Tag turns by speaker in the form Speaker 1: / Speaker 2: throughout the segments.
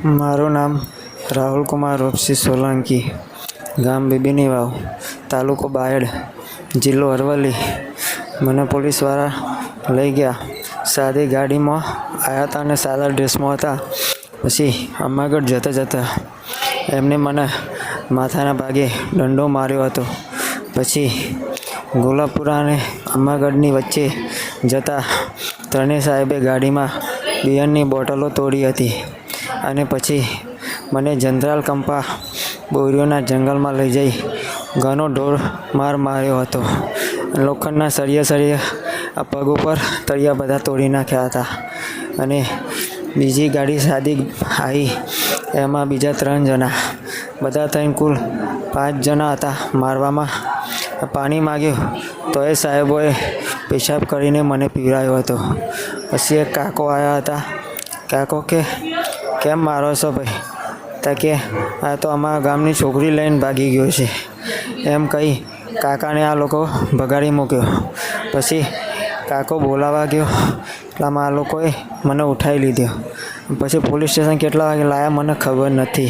Speaker 1: મારું નામ રાહુલ કુમાર રૂપસિંહ સોલંકી, ગામ બીબીની વાવ તાલુકો બાયડ, જિલ્લો અરવલ્લી. મને પોલીસવાળા લઈ ગયા. સાદી ગાડીમાં આવ્યા હતા અને સાદા ડ્રેસમાં હતા. પછી અમાગઢ જતા જતા એમને મને માથાના ભાગે દંડો માર્યો હતો. પછી ગોલાપુરા અને અમાગઢની વચ્ચે જતા ત્રણેય સાહેબે ગાડીમાં બિયરની બોટલો તોડી હતી. અને પછી મને જનરલ કંપા બોરીઓના જંગલમાં લઈ જઈ ઘણો ઢોર માર માર્યો હતો. લોખંડના સળિયા સળિયા પગ ઉપર તળિયા બધા તોડી નાખ્યા હતા. અને બીજી ગાડી સાદી આવી, એમાં બીજા ત્રણ જણા. બધા થઈને કુલ પાંચ જણા હતા મારવામાં. પાણી માગ્યું તો એ સાહેબોએ પેશાબ કરીને મને પીવડાવ્યો હતો. પછી એક કાકો આવ્યા હતા. કાકો કે કેમ મારો છો ભાઈ? તા કે, આ તો અમારા ગામની છોકરી લઈને ભાગી ગયો છે. એમ કહી કાકાને આ લોકો ભગાડી મૂક્યો. પછી કાકો બોલાવા ગયો. એટલામાં આ લોકોએ મને ઉઠાવી લીધો. પછી પોલીસ સ્ટેશન કેટલા વાગે લાયા મને ખબર નથી.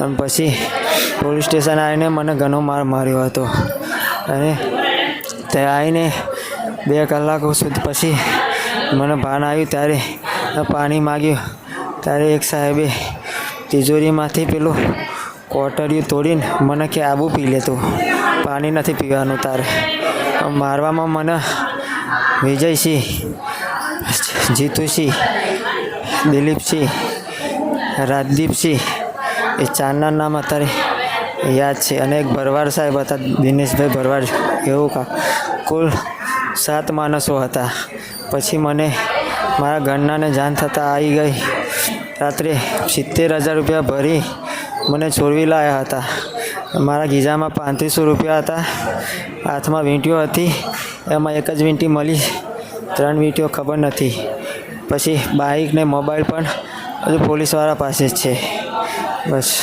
Speaker 1: અને પછી પોલીસ સ્ટેશન આવીને મને ઘણો માર માર્યો હતો. અને તે આવીને બે કલાકો સુધી પછી મને ભાન આવ્યું ત્યારે પાણી માગ્યું. ત્યારે એક સાહેબે તિજોરીમાંથી પેલું કોટરિયું તોડીને મને કે, આબુ પી લેતું પાણી નથી પીવાનું તારે. મારવામાં મને વિજયસિંહ, જીતુસિંહ, દિલીપસિંહ, રાજદીપસિંહ, એ ચારના નામ અત્યારે યાદ છે. અને એક ભરવાડ સાહેબ હતા, દિનેશભાઈ ભરવાડ, એવું કા કુલ સાત માણસો હતા. પછી મને મારા ઘરનાને જાણ થતાં આવી ગઈ. રાત્રે સિત્તેર હજાર રૂપિયા ભરી મને છોડવી લાવ્યા હતા. મારા ગીઝામાં પાંત્રીસો રૂપિયા હતા. હાથમાં વીંટીઓ હતી. એમાં એક જ વીંટી મળી. ત્રણ વીંટીઓ ખબર નથી. પછી બાઇક ને મોબાઈલ પણ હજુ પોલીસવાળા પાસે જ છે. બસ.